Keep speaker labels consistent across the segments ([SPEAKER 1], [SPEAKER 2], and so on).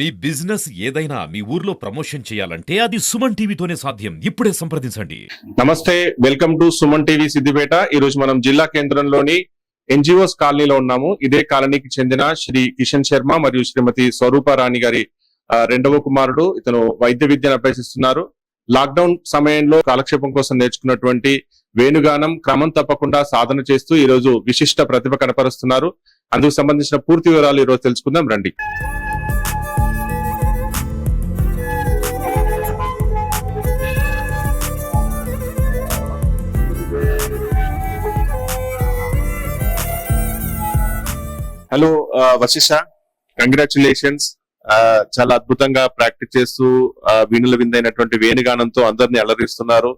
[SPEAKER 1] మీ business ఏదైనా మీ ఊర్లో promotion చేయాలంటే అది సుమన్ టీవీతోనే సాధ్యం. ఇప్పుడే సంప్రదించండి.
[SPEAKER 2] నమస్తే welcome to Suman TV Siddipet. ఈ రోజు మనం జిల్లా కేంద్రంలోని ఎన్జిఓస్ కాలనీలో ఉన్నాము. ఇదే కాలనీకి చెందిన శ్రీ కిషన్ శర్మ మరియు శ్రీమతి స్వరూపారాణి గారి రెండవ కుమారుడు. ఇతను వైద్య విద్యను అభ్యసిస్తున్నారు. లాక్డౌన్ సమయంలో కాలక్షేపం కోసం నేర్చుకున్నటువంటి వేణుగానం క్రమం తప్పకుండా సాధన చేస్తూ ఈ రోజు విశిష్ట ప్రతిభ కనపరుస్తున్నారు. అందుకు సంబంధించిన పూర్తి వివరాలు ఈ రోజు తెలుసుకుందాం. రండి. హలో వశిష కంగ్రాచులేషన్స్ చాలా అద్భుతంగా ప్రాక్టీస్ చేస్తూ వీణుల విందైనటువంటి వేణుగానంతో అందరిని అలరిస్తున్నారు.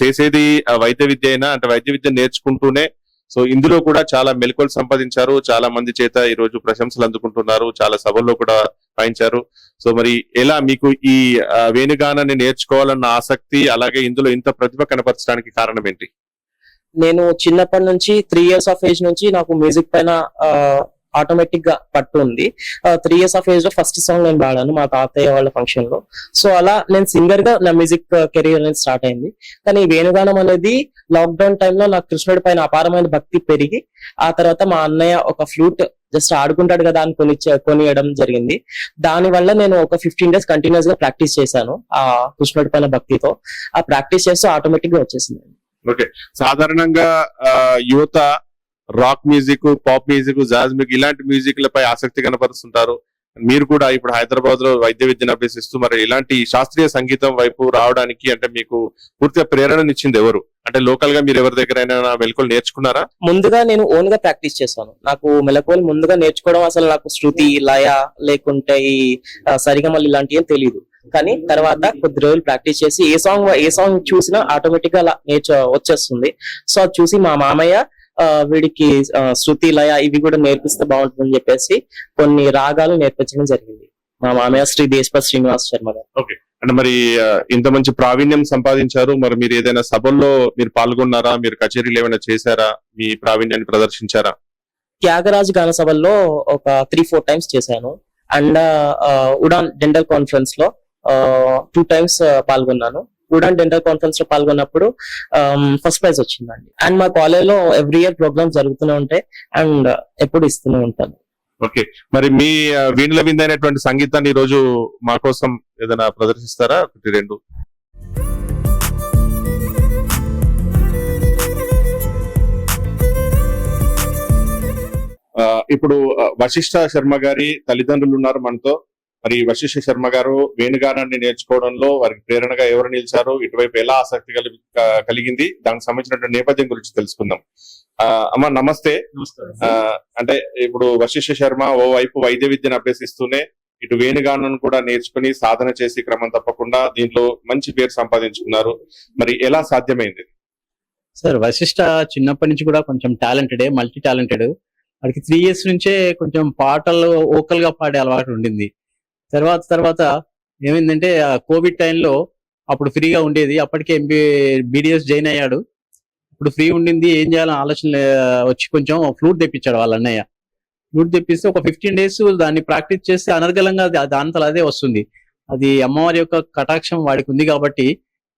[SPEAKER 2] చేసేది వైద్య విద్య అయినా అంటే వైద్య విద్య నేర్చుకుంటూనే సో ఇందులో కూడా చాలా మెలకువలు సంపాదించారు. చాలా మంది చేత ఈ రోజు ప్రశంసలు అందుకుంటున్నారు. చాలా సభల్లో కూడా పాయించారు సో మరి ఎలా మీకు ఈ వేణుగానాన్ని నేర్చుకోవాలన్న ఆసక్తి అలాగే ఇందులో ఇంత ప్రతిభ కనపరచడానికి కారణం ఏంటి?
[SPEAKER 3] నేను చిన్నప్పటి నుంచి త్రీ ఇయర్స్ ఆఫ్ ఏజ్ నుంచి నాకు మ్యూజిక్ పైన ఆటోమేటిక్గా పట్టు ఉంది త్రీ ఇయర్స్ ఆఫ్ ఏజ్లో ఫస్ట్ సాంగ్ నేను పాడాను మా తాతయ్య వాళ్ళ ఫంక్షన్లో. సో అలా నేను సింగర్గా నా మ్యూజిక్ కెరీర్ అనేది స్టార్ట్ అయింది. కానీ వేణుగానం అనేది లాక్డౌన్ టైంలో నాకు కృష్ణుడి పైన అపారమైన భక్తి పెరిగి ఆ తర్వాత మా అన్నయ్య ఒక ఫ్లూట్ జస్ట్ ఆడుకుంటాడు కదా అని కొని కొనియడం జరిగింది. దాని వల్ల నేను ఒక ఫిఫ్టీన్ డేస్ కంటిన్యూస్గా ప్రాక్టీస్ చేశాను ఆ కృష్ణుడి పైన భక్తితో. ఆ ప్రాక్టీస్ చేస్తూ ఆటోమేటిక్గా వచ్చేసింది.
[SPEAKER 2] ఓకే. సాధారణంగా యువత rock music pop music jazz music ఇలాంటి మ్యూజిక్ లపై ఆసక్తి కనపరుస్తుంటారు. మీరు కూడా ఇప్పుడు హైదరాబాద్లో వైద్య విద్యను అభ్యసిస్తూ మరి ఇలాంటి శాస్త్రీయ సంగీతం వైపు రావడానికి అంటే మీకు పూర్తిగా ప్రేరణనిచ్చింది ఎవరు? అంటే లోకల్గా మీరు ఎవరి దగ్గర మెలకువలు నేర్చుకున్నారా?
[SPEAKER 3] ముందుగా నేను ఓన్గా ప్రాక్టీస్ చేశాను. నాకు మెలకువలు ముందుగా నేర్చుకోవడం అసలు నాకు శృతి లయ లేకుంటే ఈ సరిగమలు ఇలాంటివి ఏం తెలియదు కానీ తర్వాత కొద్ది రోజులు ప్రాక్టీస్ చేసి ఏ సాంగ్ ఏ సాంగ్ చూసినా ఆటోమేటిక్గా అలా నేర్చు వచ్చేస్తుంది. సో అది చూసి మా మామయ్య వీడికి శృతి లయ ఇవి కూడా నేర్పిస్తే బాగుంటుందని చెప్పేసి కొన్ని రాగాలు నేర్పించడం జరిగింది. మా మామయ్య శ్రీ దేశపతి శ్రీనివాస్ శర్మ గారు.
[SPEAKER 2] అంటే మరి ఇంత మంచి ప్రావీణ్యం సంపాదించారు. మరి మీరు ఏదైనా సభల్లో మీరు పాల్గొన్నారా? మీరు కచేరీలు ఏమైనా చేశారా? మీ ప్రావీణ్యాన్ని ప్రదర్శించారా?
[SPEAKER 3] త్యాగరాజ్ గాన సభల్లో ఒక త్రీ ఫోర్ టైమ్స్ చేశాను. అండ్ ఉడాన్ డెంటల్ కాన్ఫరెన్స్లో టూ టైమ్స్ పాల్గొన్నాను. ఉడాన్ డెంటల్ కాన్ఫరెన్స్లో పాల్గొన్నప్పుడు um, ఫస్ట్ ప్రైజ్ వచ్చిందండి. అండ్ మా కాలేజ్లో ఎవ్రీ ఇయర్ ప్రోగ్రామ్స్ జరుగుతూనే ఉంటాయి అండ్ uh, ఎప్పుడు ఇస్తూనే ఉంటాను.
[SPEAKER 2] ఓకే మరి మీ uh, వీణుల విందైనటువంటి సంగీతాన్ని ఈ రోజు మా కోసం ఏదైనా ప్రదర్శిస్తారా? ఒకటి రెండు. ఆ, ఇప్పుడు వశిష్ఠ శర్మ గారి తల్లిదండ్రులు ఉన్నారు మనతో. మరి వశిష్ఠ శర్మ గారు వేణుగానాన్ని నేర్చుకోవడంలో వారికి ప్రేరణగా ఎవరు నిలిచారు ఇటువైపు ఎలా ఆసక్తి కలిగింది? దానికి సంబంధించినటువంటి నేపథ్యం గురించి తెలుసుకుందాం. అమ్మ నమస్తే. అంటే ఇప్పుడు వశిష్ఠ శర్మ ఓ వైపు వైద్య విద్యను అభ్యసిస్తూనే ఇటు వేణుగానం కూడా నేర్చుకుని సాధన చేసి క్రమం తప్పకుండా దీంట్లో మంచి పేరు సంపాదించుకున్నారు. మరి ఎలా సాధ్యమైంది?
[SPEAKER 4] సార్ వశిష్ట చిన్నప్పటి నుంచి కూడా కొంచెం టాలెంటెడ్ మల్టీ టాలెంటెడ్. వాడికి త్రీ ఇయర్స్ నుంచే కొంచెం పాటలు ఓకల్గా పాడే అలవాటు ఉండింది. తర్వాత తర్వాత ఏమైందంటే కోవిడ్ టైంలో అప్పుడు ఫ్రీగా ఉండేది. అప్పటికే ఎంబీ బీడిఎస్ జాయిన్ అయ్యాడు. ఇప్పుడు ఫ్రీ ఉండింది. ఏం చేయాలని ఆలోచన వచ్చి కొంచెం ఫ్లూట్ తెప్పించాడు వాళ్ళ అన్నయ్య. ఫ్లూట్ తెప్పిస్తే ఒక ఫిఫ్టీన్ డేస్ దాన్ని ప్రాక్టీస్ చేస్తే అనర్గళంగా దాంతో అదే వస్తుంది. అది అమ్మవారి యొక్క కటాక్షం వాడికి ఉంది కాబట్టి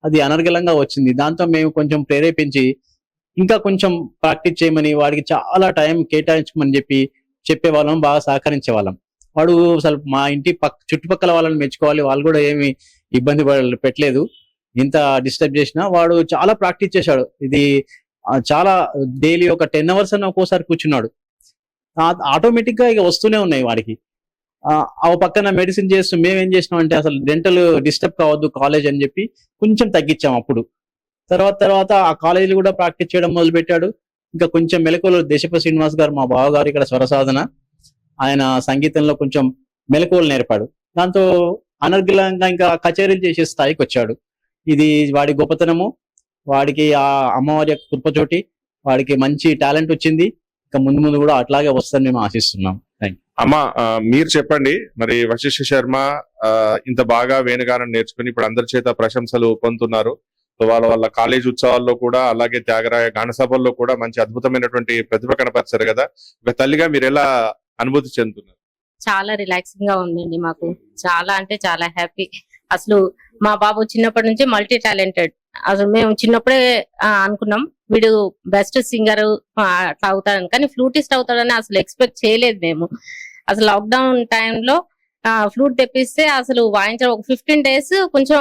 [SPEAKER 4] అది అనర్గళంగా వచ్చింది. దాంతో మేము కొంచెం ప్రేరేపించి ఇంకా కొంచెం ప్రాక్టీస్ చేయమని వాడికి చాలా టైం కేటాయించమని చెప్పి చెప్పేవాళ్ళం బాగా సహకరించే వాళ్ళం వాడు అసలు మా ఇంటి పక్క చుట్టుపక్కల వాళ్ళని మెచ్చుకోవాలి వాళ్ళు కూడా ఏమి ఇబ్బంది పెట్టలేదు. ఇంత డిస్టర్బ్ చేసినా వాడు చాలా ప్రాక్టీస్ చేశాడు. ఇది చాలా డైలీ ఒక టెన్ అవర్స్ అని ఒక్కోసారి కూర్చున్నాడు. ఆటోమేటిక్గా ఇక వస్తూనే ఉన్నాయి వాడికి. ఆ పక్కన మెడిసిన్ చేస్తూ మేమేం చేసినాం అంటే అసలు డెంటల్ డిస్టర్బ్ కావద్దు కాలేజ్ అని చెప్పి కొంచెం తగ్గించాం అప్పుడు. తర్వాత తర్వాత ఆ కాలేజీలు కూడా ప్రాక్టీస్ చేయడం మొదలు పెట్టాడు ఇంకా కొంచెం మెలకువలు దేశప శ్రీనివాస్ గారు మా బావగారు ఇక్కడ స్వరసాధన ఆయన సంగీతంలో కొంచెం మెలకువలు నేర్పాడు. దాంతో అనర్గలంగా ఇంకా కచేరీలు చేసే స్థాయికి వచ్చాడు. ఇది వాడి గొప్పతనము. వాడికి ఆ అమ్మవారి యొక్క కృపచోటి వాడికి మంచి టాలెంట్ వచ్చింది. ఇంకా ముందు ముందు కూడా అట్లాగే వస్తుందని మేము ఆశిస్తున్నాం. థ్యాంక్
[SPEAKER 2] అమ్మ మీరు చెప్పండి. మరి వశిష్ఠ శర్మ ఆ, ఇంత బాగా వేణుగానం నేర్చుకుని ఇప్పుడు అందరి చేత ప్రశంసలు పొందుతున్నారు. వాళ్ళ వాళ్ళ కాలేజ్ ఉత్సవాల్లో కూడా అలాగే త్యాగరాయ గాన సభల్లో కూడా మంచి అద్భుతమైనటువంటి ప్రతిభ కనపరిచారు కదా. ఒక తల్లిగా మీరు ఎలా అనుభూతి చెందుతున్నారు.
[SPEAKER 5] చాలా రిలాక్సింగ్గా ఉందండి మాకు. చాలా అంటే చాలా హ్యాపీ అసలు మా బాబు చిన్నప్పటి నుంచి మల్టీ టాలెంటెడ్ అసలు మేము చిన్నప్పుడే అనుకున్నాం వీడు బెస్ట్ సింగర్ అట్లా అవుతాడని. కానీ ఫ్లూటిస్ట్ అవుతాడని అసలు ఎక్స్పెక్ట్ చేయలేదు మేము. అసలు లాక్డౌన్ టైంలో ఫ్లూట్ తెప్పిస్తే అసలు వాయించడం ఒక ఫిఫ్టీన్ డేస్ కొంచెం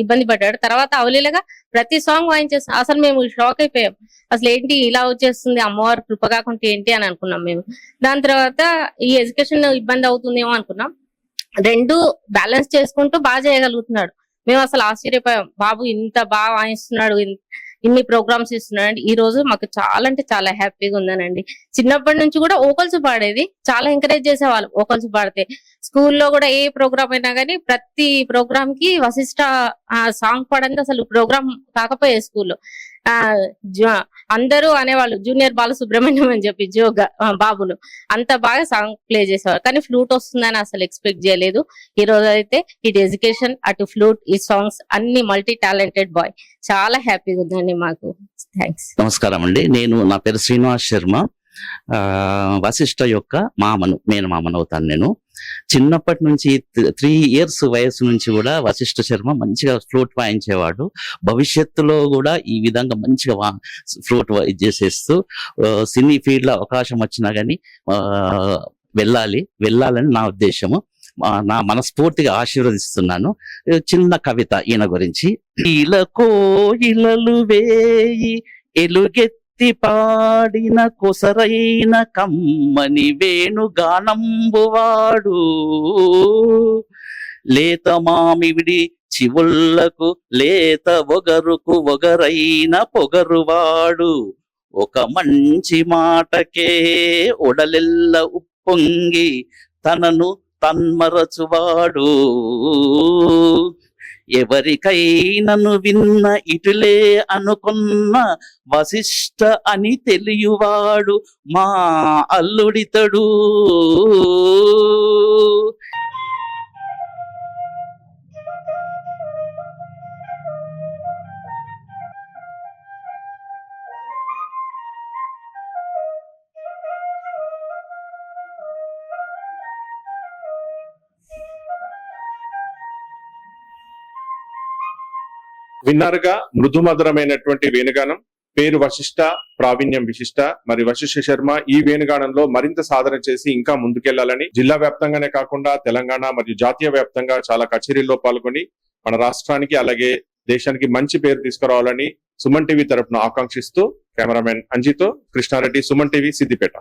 [SPEAKER 5] ఇబ్బంది పడ్డాడు. తర్వాత అవలీలగా ప్రతి సాంగ్ వాయించేస్తాం అసలు మేము షాక్ అయిపోయాం. అసలు ఏంటి ఇలా వచ్చేస్తుంది అమ్మవారి కృప కాకుంటే ఏంటి అని అనుకున్నాం మేము. దాని తర్వాత ఈ ఎడ్యుకేషన్ ఇబ్బంది అవుతుందేమో అనుకున్నాం. రెండు బ్యాలెన్స్ చేసుకుంటూ బాగా చేయగలుగుతున్నాడు. మేము అసలు ఆశ్చర్యపోయాం. బాబు ఇంత బాగా వాయిస్తున్నాడు ఇన్ని ప్రోగ్రామ్స్ ఇస్తున్నాడు ఈ రోజు మాకు చాలా అంటే చాలా హ్యాపీగా ఉందనండి. చిన్నప్పటి నుంచి కూడా ఓకల్స్ పాడేది. చాలా ఎంకరేజ్ చేసేవాళ్ళు ఓకల్స్ పాడితే. స్కూల్లో కూడా ఏ ప్రోగ్రామ్ అయినా కానీ ప్రతి ప్రోగ్రామ్కి వశిష్ట సాంగ్ పాడంది. అసలు ప్రోగ్రామ్ కాకపోయే స్కూల్లో. అందరూ అనేవాళ్ళు జూనియర్ బాలసుబ్రహ్మణ్యం అని చెప్పి జోగా బాబును బాబులు. అంత బాగా సాంగ్ ప్లే చేసేవారు. కానీ ఫ్లూట్ వస్తుందని అసలు ఎక్స్పెక్ట్ చేయలేదు. ఈ రోజు అయితే ఇటు ఎడ్యుకేషన్ అటు ఫ్లూట్ ఈ సాంగ్స్ అన్ని మల్టీ టాలెంటెడ్ బాయ్. చాలా హ్యాపీగా ఉందండి మాకు. థ్యాంక్స్
[SPEAKER 6] నమస్కారం అండి. నేను నా పేరు శ్రీనివాస్ శర్మ. వశిష్ఠ యొక్క మామను నేను మామను అవుతాను నేను. చిన్నప్పటి నుంచి త్రీ ఇయర్స్ వయసు నుంచి కూడా వశిష్ఠ శర్మ మంచిగా ఫ్లూట్ వాయించేవాడు. భవిష్యత్తులో కూడా ఈ విధంగా మంచిగా వా ఫ్లూట్ చేసేస్తూ సినీ ఫీల్డ్లో అవకాశం వచ్చినా కానీ వెళ్ళాలి. వెళ్ళాలని నా ఉద్దేశము. నా మనస్ఫూర్తిగా ఆశీర్వదిస్తున్నాను. చిన్న కవిత ఈయన గురించి. ఇలా కోయిలలు వేయి ఎలుగెత్తి పాడిన కొసరైన కమ్మని వేణుగానంబువాడు. లేత మామివిడి చివుళ్ళకు లేత ఒగరుకు ఒగరైన పొగరువాడు. ఒక మంచి మాటకే ఒడలెల్ల ఉప్పొంగి తనను తన్మరచువాడు. ఎవరికైనను విన్న ఇటులే అనుకున్న వశిష్ట అని తెలియవాడు మా అల్లుడితడు.
[SPEAKER 2] విన్నారుగా మృదుమధురమైనటువంటి వేణుగానం పేరు వశిష్ట ప్రావీణ్యం విశిష్ట. మరి వశిష్ఠ శర్మ ఈ వేణుగానంలో మరింత సాధన చేసి ఇంకా ముందుకెళ్ళాలని జిల్లా వ్యాప్తంగానే కాకుండా తెలంగాణ మరియు జాతీయ వ్యాప్తంగా చాలా కచేరీల్లో పాల్గొని మన రాష్ట్రానికి అలాగే దేశానికి మంచి పేరు తీసుకురావాలని సుమన్ టీవీ తరఫున ఆకాంక్షిస్తూ కెమెరామెన్ అంజితో కృష్ణారెడ్డి సుమన్ టీవీ సిద్దిపేట.